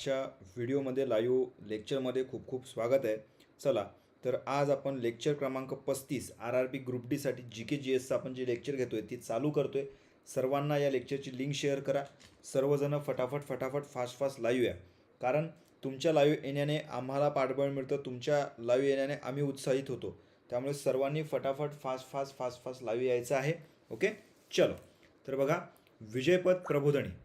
आजच्या व्हिडिओमध्ये लाईव्ह लेक्चरमध्ये खूप खूप स्वागत आहे. चला तर आज आपण लेक्चर क्रमांक पस्तीस आर आर बी ग्रुप डीसाठी जी के जी एसचं आपण जे लेक्चर घेतो आहे ती चालू करतो आहे सर्वांना या लेक्चरची लिंक शेअर करा. सर्वजणं फटाफट फटाफट फास्ट फास्ट लाईव्ह या. कारण तुमच्या लाईव्ह येण्याने आम्हाला पाठबळ मिळतं तुमच्या लाईव्ह येण्याने आम्ही उत्साहित होतो. त्यामुळे सर्वांनी फटाफट fast fast fast fast live यायचं आहे. ओके? चलो. तर बघा विजयपद प्रबोधनी.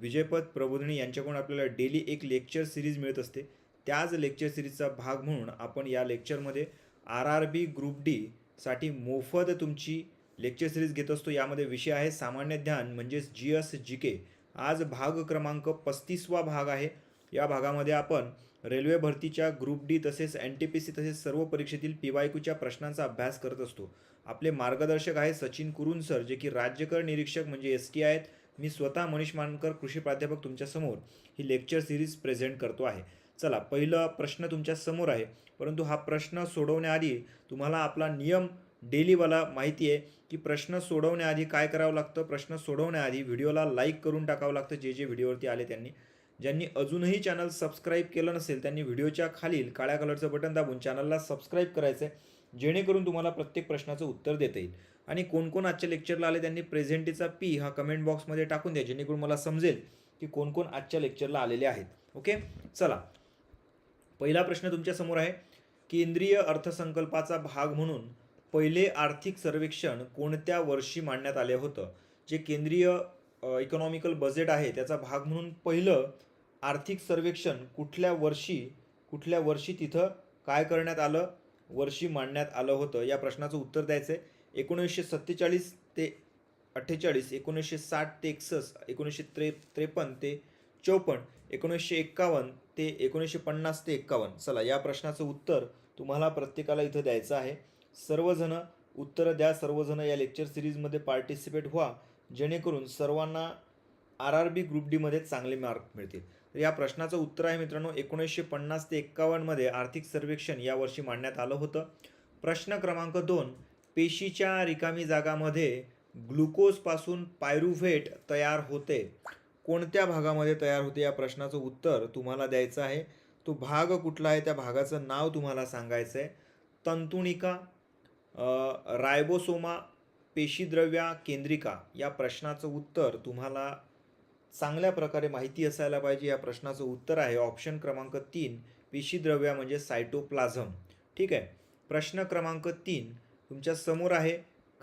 विजयपद प्रबोधिनी यांच्याकडून आपल्याला डेली एक लेक्चर सिरीज मिळत असते. त्याच लेक्चर सिरीजचा भाग म्हणून आपण या लेक्चरमध्ये R R B group D साठी मोफत तुमची लेक्चर सिरीज घेत असतो. यामध्ये विषय आहे सामान्य ज्ञान म्हणजेच जी एस जी के आज भाग क्रमांक पस्तीसवा भाग आहे. या भागामध्ये आपण रेल्वे भरतीच्या ग्रुप डी तसेच एन टी पी सी तसेच सर्व परीक्षेतील पी वाय क्यूच्या प्रश्नांचा अभ्यास करत असतो. आपले मार्गदर्शक आहे सचिन कुरुन सर जे की राज्यकर निरीक्षक म्हणजे एस टी आहेत. मी स्वतः मनीष मानकर कृषी प्राध्यापक तुमच्यासमोर ही लेक्चर सिरीज प्रेझेंट करतो आहे. चला पहिला प्रश्न तुमच्यासमोर आहे. परंतु हा प्रश्न सोडवण्याआधी तुम्हाला आपला नियम डेलीवाला माहिती आहे की प्रश्न सोडवण्याआधी काय करावं लागतं? प्रश्न सोडवण्याआधी व्हिडिओला लाईक करून टाकावं लागतं जे जे व्हिडिओवरती आले त्यांनी. ज्यांनी अजूनही चॅनल सबस्क्राईब केलं नसेल त्यांनी व्हिडिओच्या खालील काळ्या कलरचं बटन दाबून चॅनलला सबस्क्राईब करायचं आहे जेणेकरून तुम्हाला प्रत्येक प्रश्नाचं उत्तर देता येईल. आणि कोण कोण आजच्या लेक्चरला आले त्यांनी प्रेझेंटीचा पी हा कमेंट बॉक्समध्ये टाकून द्या जेणेकरून मला समजेल की कोण कोण आजच्या लेक्चरला आलेले आहेत. ओके चला. पहिला प्रश्न तुमच्यासमोर आहे. केंद्रीय अर्थसंकल्पाचा भाग म्हणून पहिले आर्थिक सर्वेक्षण कोणत्या वर्षी मांडण्यात आले होतं? जे केंद्रीय इकॉनॉमिकल बजेट आहे त्याचा भाग म्हणून पहिलं आर्थिक सर्वेक्षण कुठल्या वर्षी कुठल्या वर्षी तिथं काय करण्यात आलं वर्षी मांडण्यात आलं होतं? या प्रश्नाचं उत्तर द्यायचं आहे एकोणीसशे सत्तेचाळीस ते अठ्ठेचाळीस एकोणीसशे साठ ते एकसष्ट एकोणीसशे त्रे त्रेपन्न ते चौपन्न एकोणीसशे एक्कावन्न ते एकोणीसशे पन्नास ते एक्कावन्न. चला या प्रश्नाचं उत्तर तुम्हाला प्रत्येकाला इथं द्यायचं आहे. सर्वजणं उत्तरं द्या सर्वजणं या लेक्चर सिरीजमध्ये पार्टिसिपेट व्हा जेणेकरून सर्वांना आर आर बी ग्रुप डीमध्ये चांगले मार्क मिळतील. तर या प्रश्नाचं उत्तर आहे मित्रांनो एकोणीसशे पन्नास ते एक्कावन्नमध्ये आर्थिक सर्वेक्षण यावर्षी मांडण्यात आलं होतं. प्रश्न क्रमांक दोन पेशीच्या रिकामी जागामध्ये ग्लुकोजपासून पायरुव्हेट तयार होते. कोणत्या भागामध्ये तयार होते या प्रश्नाचं उत्तर तुम्हाला द्यायचं आहे. तो भाग कुठला आहे? त्या भागाचं नाव तुम्हाला सांगायचं आहे. तंतुणिका रायबोसोमा पेशीद्रव्या केंद्रिका या प्रश्नाचं उत्तर तुम्हाला चांगल्या प्रकारे माहिती असायला पाहिजे. या प्रश्नाचं उत्तर आहे ऑप्शन क्रमांक तीन पेशीद्रव्या म्हणजे सायटोप्लाझम. ठीक आहे? प्रश्न क्रमांक तीन तुमच्यासमोर आहे.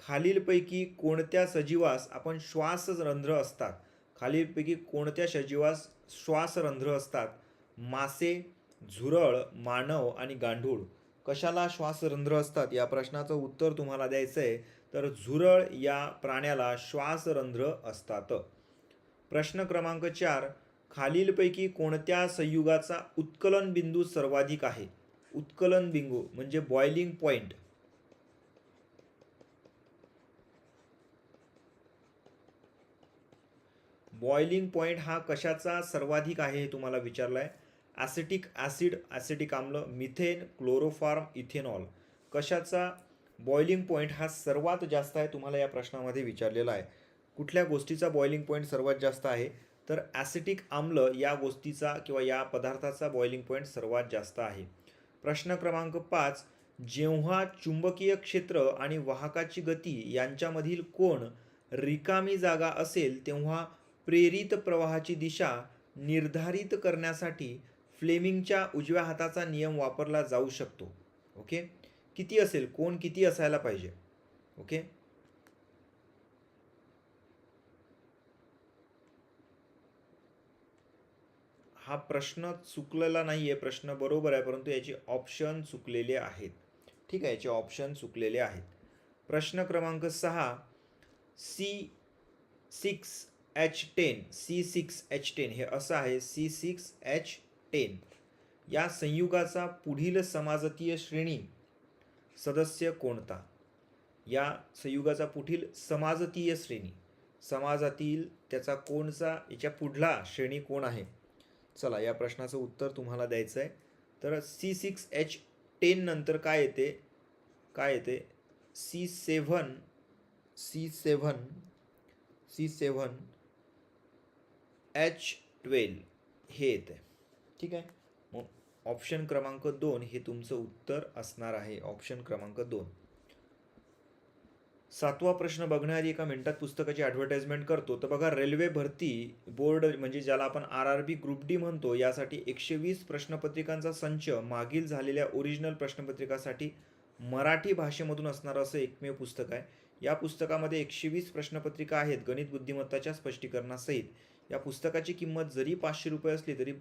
खालीलपैकी कोणत्या सजीवास आपण श्वासरंध्र असतात? खालीलपैकी कोणत्या सजीवास श्वासरंध्र असतात? मासे झुरळ मानव आणि गांडूळ. कशाला श्वासरंध्र असतात? या प्रश्नाचं उत्तर तुम्हाला द्यायचं आहे. तर झुरळ या प्राण्याला श्वासरंध्र असतात. प्रश्न क्रमांक चार. खालीलपैकी कोणत्या संयुगाचा उत्कलन बिंदू सर्वाधिक आहे? उत्कलन बिंदू म्हणजे बॉइलिंग पॉईंट बॉइलिंग पॉईंट हा कशाचा सर्वाधिक आहे हे तुम्हाला विचारलं आहे ॲसिटिक ॲसिड ॲसिटिक आम्ल मिथेन क्लोरोफार्म इथेनॉल. कशाचा बॉइलिंग पॉईंट हा सर्वात जास्त आहे तुम्हाला या प्रश्नामध्ये विचारलेला आहे. कुठल्या गोष्टीचा बॉइलिंग पॉईंट सर्वात जास्त आहे? तर ॲसिटिक आम्ल या गोष्टीचा किंवा या पदार्थाचा बॉइलिंग पॉईंट सर्वात जास्त आहे. प्रश्न क्रमांक पाच जेव्हा चुंबकीय क्षेत्र आणि वाहकाची गती यांच्यामधील कोण रिकामी जागा असेल तेव्हा प्रेरित प्रवाहाची दिशा निर्धारित करण्यासाठी फ्लेमिंगच्या उजव्या हाताचा नियम वापरला जाऊ शकतो. ओके? किती असेल? कोण किती असायला पाहिजे? ओके? हा प्रश्न चुकलेला नाही आहे प्रश्न बरोबर आहे परंतु याचे ऑप्शन चुकलेले आहेत. ठीक आहे याचे ऑप्शन चुकलेले आहेत. प्रश्न क्रमांक सहा C six H ten C six H ten हे असं आहे सी सिक्स एच टेन या संयुगाचा पुढील समाजतीय श्रेणी सदस्य कोणता? या संयुगाचा पुढील समाजतीय श्रेणी. समाजातील त्याचा कोणचा याच्या पुढला श्रेणी कोण आहे? चला या प्रश्नाचं उत्तर तुम्हाला द्यायचं आहे तर सी सिक्स एच टेन नंतर काय येते? काय येते? C seven C seven C seven H twelve हे येते ठीक आहे. मग ऑप्शन क्रमांक दोन हे तुमचं उत्तर असणार आहे. ऑप्शन क्रमांक दोन. सातवा प्रश्न बघण्याआधी एका मिनिटात पुस्तकाची ॲडव्हर्टाइजमेंट करतो. तर बघा रेल्वे भरती बोर्ड म्हणजे ज्याला आपण R R B group D म्हणतो यासाठी एकशे वीस प्रश्नपत्रिकांचा संच मागील झालेल्या ओरिजिनल प्रश्नपत्रिकासाठी मराठी भाषेमधून असणारं असं एकमेव पुस्तक आहे. या पुस्तकामध्ये एकशे वीस प्रश्नपत्रिका आहेत. गणित बुद्धिमत्ताच्या स्पष्टीकरणासहित. या पुस्तकाची किंमत जरी पाचशे रुपये असली तरी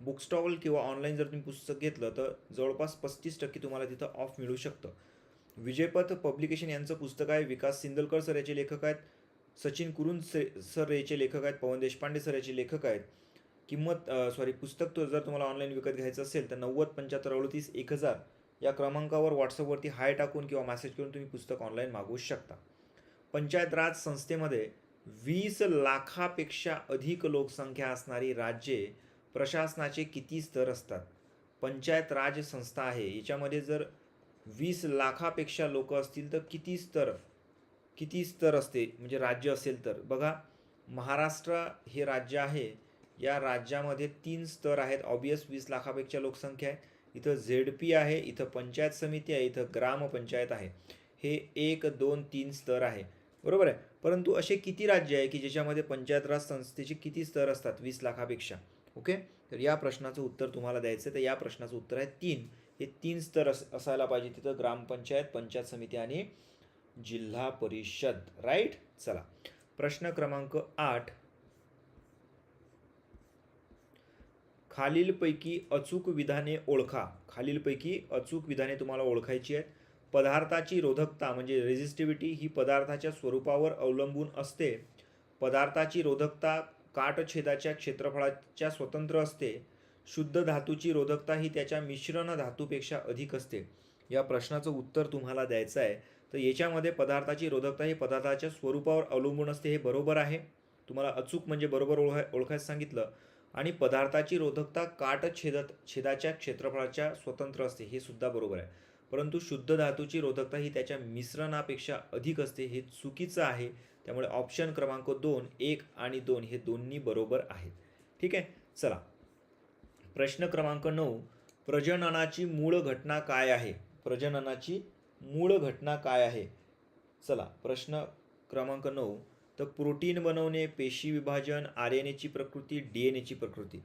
बुक स्टॉल किंवा ऑनलाईन जर तुम्ही पुस्तक घेतलं तर जवळपास पस्तीस टक्के तुम्हाला तिथं ऑफ मिळू शकतं. विजयपथ पब्लिकेशन यांचं पुस्तक आहे विकास सिंदलकर सर याचे लेखक आहेत सचिन कुरुन सर याचे लेखक आहेत पवन देशपांडे सर याचे लेखक आहेत. किंमत सॉरी पुस्तक तो जर तुम्हाला ऑनलाईन विकत घ्यायचं असेल तर नव्वद पंच्याहत्तर अडतीस एक हजार या क्रमांकावर व्हॉट्सअपवरती हाय टाकून किंवा मेसेज करून तुम्ही पुस्तक ऑनलाईन मागवू शकता. पंचायत राज संस्थेमध्ये वीस लाखापेक्षा अधिक लोकसंख्या असणारी राज्ये प्रशासनाचे किती स्तर असतात? पंचायत राज संस्था आहे याच्यामध्ये जर वीस लाखापेक्षा लोक असतील तर किती स्तर किती स्तर असते? म्हणजे राज्य असेल तर. बघा महाराष्ट्र हे राज्य आहे या राज्यामध्ये तीन स्तर आहेत. ऑबियस वीस लाखापेक्षा लोकसंख्या आहे. इथं झेड पी आहे इथं पंचायत समिती आहे इथं ग्रामपंचायत आहे. हे एक दोन तीन स्तर आहे. बरोबर आहे. परंतु असे किती राज्य आहे की ज्याच्यामध्ये पंचायत राज संस्थेचे किती स्तर असतात? वीस लाखापेक्षा. ओके? तर या प्रश्नाचं उत्तर तुम्हाला द्यायचं आहे तर या प्रश्नाचं उत्तर आहे तीन. हे तीन स्तर अस असायला पाहिजे तिथं ग्रामपंचायत पंचायत समिती आणि जिल्हा परिषद. राईट? चला. प्रश्न क्रमांक आठ. खालीलपैकी अचूक विधाने ओळखा. खालीलपैकी अचूक विधाने तुम्हाला ओळखायची आहेत. पदार्थाची रोधकता म्हणजे रेझिस्टिव्हिटी ही पदार्थाच्या स्वरूपावर अवलंबून असते. पदार्थाची रोधकता काटछेदाच्या क्षेत्रफळाच्या स्वतंत्र असते. शुद्ध धातूची रोधकता ही त्याच्या मिश्रण धातूपेक्षा अधिक असते. या प्रश्नाचं उत्तर तुम्हाला द्यायचं आहे. तर याच्यामध्ये पदार्थाची रोधकता ही पदार्थाच्या स्वरूपावर अवलंबून असते हे बरोबर आहे. तुम्हाला अचूक म्हणजे बरोबर ओळखाय ओळखायचं सांगितलं. आणि पदार्थाची रोधकता काटछेद छेदाच्या क्षेत्रफळाच्या स्वतंत्र असते हे सुद्धा बरोबर आहे. परंतु शुद्ध धातूची रोधकता ही त्याच्या मिश्रणापेक्षा अधिक असते हे चुकीचं आहे. त्यामुळे ऑप्शन क्रमांक दोन एक आणि दोन हे दोन्ही बरोबर आहेत. ठीक आहे? चला. प्रश्न क्रमांक नऊ. प्रजननाची मूळ घटना काय आहे? प्रजननाची मूळ घटना काय आहे? चला. प्रश्न क्रमांक नऊ. तर प्रोटीन बनवणे पेशी विभाजन आर एन एची प्रकृती डी एन एची प्रकृती.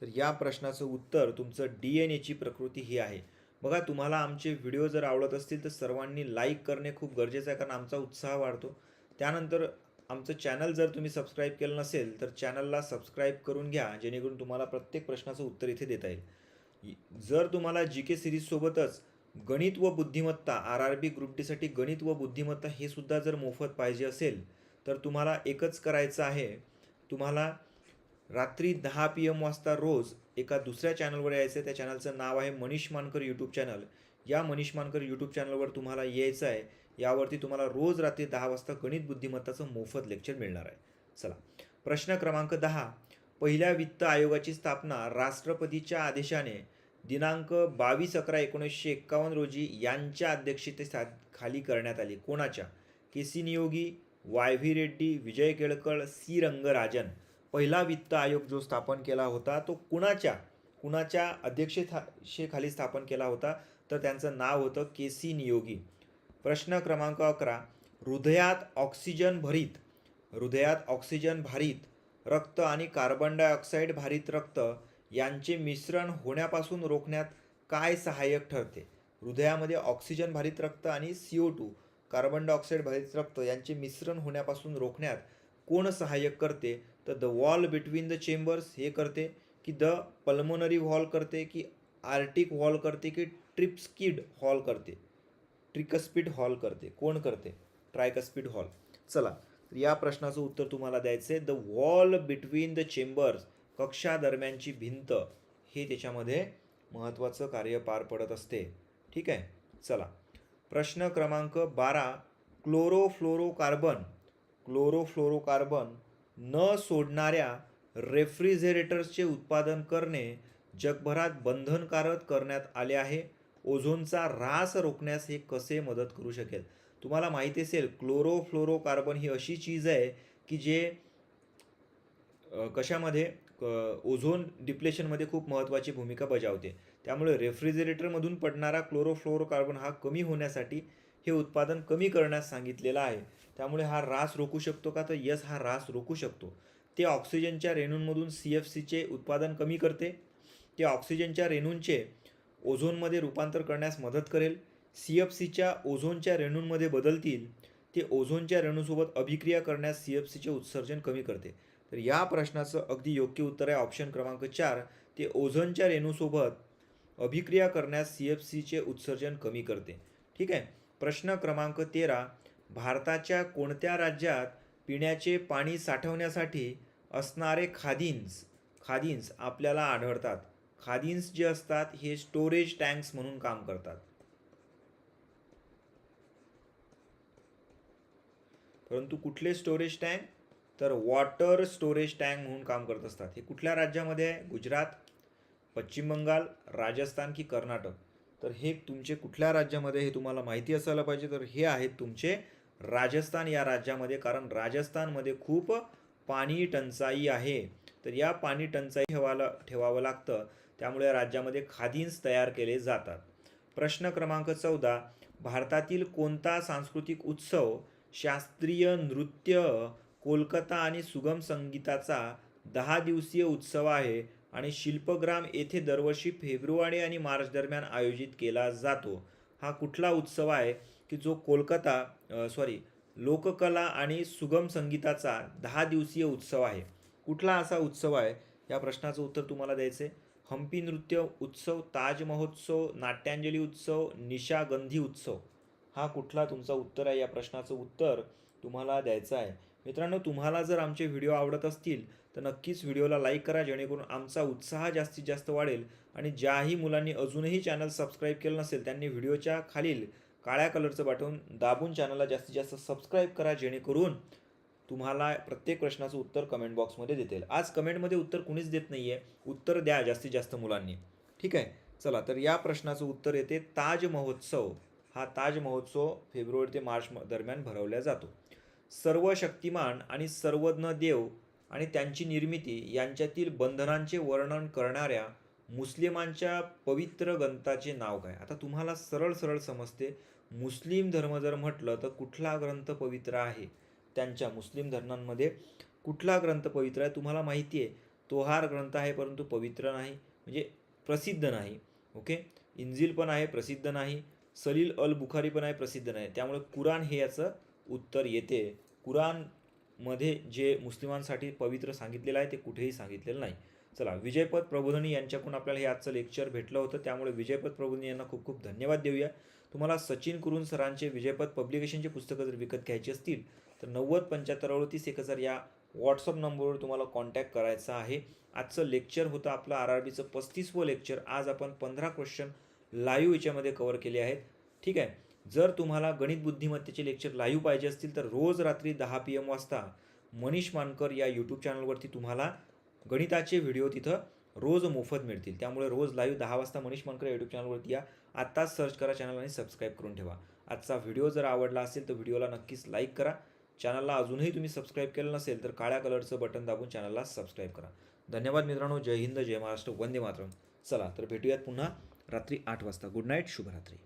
तर या प्रश्नाचं उत्तर तुमचं डी एन एची प्रकृती ही आहे. बघा तुम्हाला आमचे व्हिडिओ जर आवडत असतील तर सर्वांनी लाईक करणे खूप गरजेचं आहे कारण आमचा उत्साह वाढतो. त्यानंतर आमचं चॅनल जर तुम्ही सबस्क्राईब केलं नसेल तर चॅनलला सबस्क्राईब करून घ्या जेणेकरून तुम्हाला प्रत्येक प्रश्नाचं उत्तर इथे देता येईल. जर तुम्हाला जी के सिरीजसोबतच गणित व बुद्धिमत्ता आर आर बी ग्रुप डीसाठी गणित व बुद्धिमत्ता हे सुद्धा जर मोफत पाहिजे असेल तर तुम्हाला एकच करायचं आहे. तुम्हाला रात्री दहा पी एम वाजता रोज एका दुसऱ्या चॅनलवर यायचं आहे त्या चॅनलचं नाव आहे मनीष मानकर यूट्यूब चॅनल या मनीष मानकर यूट्यूब चॅनलवर तुम्हाला यायचं आहे यावरती तुम्हाला रोज रात्री दहा वाजता गणित बुद्धिमत्ताचं मोफत लेक्चर मिळणार आहे. चला. प्रश्न क्रमांक दहा. पहिल्या वित्त आयोगाची स्थापना राष्ट्रपतीच्या आदेशाने दिनांक बावीस अकरा एकोणीसशे एक्कावन्न रोजी यांच्या अध्यक्षतेखाली करण्यात आली. कोणाच्या? K C Niyogi Y V Reddy Vijay Kelkar C Rangarajan. पहिला वित्त आयोग जो स्थापन केला होता तो कुणाच्या कुणाच्या अध्यक्षेखाली स्थापन केला होता? तर त्यांचं नाव होतं के सी नियोगी. प्रश्न क्रमांक अकरा हृदयात ऑक्सिजन भरीत हृदयात ऑक्सिजन भारित रक्त आणि कार्बन डायऑक्साईड भारित रक्त यांचे मिश्रण होण्यापासून रोखण्यात काय सहाय्यक ठरते? हृदयामध्ये ऑक्सिजन भारित रक्त आणि C O two carbon dioxide भारित रक्त यांचे मिश्रण होण्यापासून रोखण्यात कोण सहाय्यक करते? तर the wall between the chambers हे करते की द पल्मोनरी हॉल करते की आर्टिक वॉल करते की ट्रिप्सकिड हॉल करते. ट्रिकस्पिड हॉल करते. कोण करते? ट्रायकस्पिड हॉल चला या प्रश्नाचं उत्तर तुम्हाला द्यायचं आहे the wall between the chambers कक्षादरम्यानची भिंत हे त्याच्यामध्ये महत्त्वाचं कार्य पार पडत असते. ठीक आहे? चला. प्रश्न क्रमांक बारा क्लोरोफ्लोरोकार्बन क्लोरोफ्लोरोकार्बन न सोडणाऱ्या रेफ्रिजरेटर्सचे उत्पादन करणे जगभरात बंधनकारक करण्यात आले आहे. ओझोनचा ऱ्हास रोखण्यास हे कसे मदत करू शकेल? तुम्हाला माहिती असेल क्लोरोफ्लोरोकार्बन ही अशी चीज आहे की जे कशामध्ये ओझोन डिप्लेशनमध्ये खूप महत्त्वाची भूमिका बजावते. त्यामुळे रेफ्रिजरेटरमधून पडणारा क्लोरोफ्लोरोकार्बन हा कमी होण्यासाठी हे उत्पादन कमी करण्यास सांगितलेलं आहे. त्यामुळे हा ऱ्हास रोखू शकतो का? तर यस हा ऱ्हास रोखू शकतो. ते ऑक्सिजनच्या रेणूंमधून सी एफ सीचे उत्पादन कमी करते. ते ऑक्सिजनच्या रेणूंचे ओझोनमध्ये रूपांतर करण्यास मदत करेल. सी एफ सीच्या ओझोनच्या रेणूंमध्ये बदलतील. ते ओझोनच्या रेणूसोबत अभिक्रिया करण्यास सी एफ सीचे उत्सर्जन कमी करते. तर या प्रश्नाचं अगदी योग्य उत्तर आहे ऑप्शन क्रमांक चार. ते ओझोनच्या रेणूसोबत अभिक्रिया करण्यास सी एफ सीचे उत्सर्जन कमी करते. ठीक आहे? प्रश्न क्रमांक तेरा भारताच्या कोणत्या राज्यात पिण्याचे पाणी साठवण्यासाठी असणारे खादिन्स खादिन्स आपल्याला आढळतात. खादिन्स जे असतात हे स्टोरेज टँक्स म्हणून काम करतात. परंतु कुठले स्टोरेज टँक तर वॉटर स्टोरेज टँक म्हणून काम करत असतात. हे कुठल्या राज्यामध्ये? आहे गुजरात पश्चिम बंगाल राजस्थान की कर्नाटक? तर हे तुमचे कुठल्या राज्यामध्ये हे तुम्हाला माहिती असायला पाहिजे? तर हे आहेत तुमचे राजस्थान या राज्यामध्ये कारण राजस्थानमध्ये खूप पाणी टंचाई आहे. तर या पाणी टंचाई ठेवायला ठेवावं लागतं. त्यामुळे या राज्यामध्ये खादिन्स तयार केले जातात. प्रश्न क्रमांक चौदा. भारतातील कोणता सांस्कृतिक उत्सव शास्त्रीय नृत्य कोलकाता आणि सुगम संगीताचा दहा दिवसीय उत्सव आहे? आणि शिल्पग्राम येथे दरवर्षी फेब्रुवारी आणि मार्च दरम्यान आयोजित केला जातो. हा कुठला उत्सव आहे की जो कोलकाता सॉरी लोककला आणि सुगम संगीताचा दहा दिवसीय उत्सव आहे? कुठला असा उत्सव आहे? या प्रश्नाचं उत्तर तुम्हाला द्यायचं आहे हम्पी नृत्य उत्सव ताज महोत्सव नाट्यांजली उत्सव निशागंधी उत्सव. हा कुठला तुमचा उत्तर आहे? या प्रश्नाचं उत्तर तुम्हाला द्यायचं आहे. मित्रांनो तुम्हाला जर आमचे व्हिडिओ आवडत असतील तर नक्कीच व्हिडिओला लाईक करा जेणेकरून आमचा उत्साह जास्तीत जास्त वाढेल आणि ज्याही मुलांनी अजूनही चॅनल सबस्क्राईब केलं नसेल त्यांनी व्हिडिओच्या खालील काळ्या कलरचं बटन दाबून चॅनलला जास्तीत जास्त सबस्क्राईब करा जेणेकरून तुम्हाला प्रत्येक प्रश्नाचं उत्तर कमेंट बॉक्समध्ये देतील आज कमेंटमध्ये उत्तर कुणीच देत नाही आहे उत्तर द्या जास्तीत जास्त मुलांनी. ठीक आहे? चला तर या प्रश्नाचं उत्तर येते. ताज महोत्सव. हा ताज महोत्सव फेब्रुवारी ते मार्च दरम्यान भरवला जातो. सर्व शक्तिमान आणि सर्वज्ञ देव आणि त्यांची निर्मिती यांच्यातील बंधनांचे वर्णन करणाऱ्या मुस्लिमांच्या पवित्र ग्रंथाचे नाव काय? आता तुम्हाला सरळ सरळ समजते. मुस्लिम धर्म जर म्हटलं तर कुठला ग्रंथ पवित्र आहे? त्यांच्या मुस्लिम धर्मांमध्ये कुठला ग्रंथ पवित्र आहे तुम्हाला माहिती आहे तोहार ग्रंथ आहे परंतु पवित्र नाही म्हणजे प्रसिद्ध नाही. ओके? इंजिल पण आहे प्रसिद्ध नाही. सलील अल बुखारी पण आहे प्रसिद्ध नाही. त्यामुळे कुराण हे याचं उत्तर येते. कुराणमध्ये जे मुस्लिमांसाठी पवित्र सांगितलेलं आहे ते कुठेही सांगितलेलं नाही. चला विजयपद प्रबोधनी यांच्याकडून आपल्याला हे आजचं लेक्चर भेटलं होतं. त्यामुळे विजयपद प्रबोधनी यांना खूप खूप धन्यवाद देऊया. तुम्हाला सचिन कुरुन सरांचे विजयपद पब्लिकेशनचे पुस्तकं जर विकत घ्यायची असतील तर नव्वद पंच्याहत्तर अडतीस एक हजार या व्हॉट्सअप नंबरवर तुम्हाला कॉन्टॅक्ट करायचा आहे. आजचं लेक्चर होतं आपलं आर आर बीचं पस्तीसवं लेक्चर. आज आपण पंधरा क्वेश्चन लाईव्ह याच्यामध्ये कवर केले आहेत. ठीक आहे? जर तुम्हाला गणित बुद्धिमत्तेचे लेक्चर लाईव्ह पाहिजे असतील तर रोज रात्री दहा पी एम वाजता मनीष मानकर या यूट्यूब चॅनलवरती तुम्हाला गणिताचे व्हिडिओ तिथं रोज मोफत मिळतील. त्यामुळे रोज लाईव्ह दहा वाजता मनीष मानकर या यूट्यूब चॅनलवरती या. आत्ताच सर्च करा चॅनल आणि सबस्क्राईब करून ठेवा. आजचा व्हिडिओ जर आवडला असेल तर व्हिडिओला नक्कीच लाईक करा. चॅनलला अजूनही तुम्ही सबस्क्राईब केलं नसेल तर काळ्या कलरचं बटन दाबून चॅनलला सबस्क्राईब करा. धन्यवाद मित्रांनो. जय हिंद जय महाराष्ट्र. वंदे मातरम. चला तर भेटूयात पुन्हा रात्री आठ वाजता. गुड नाईट शुभरात्री.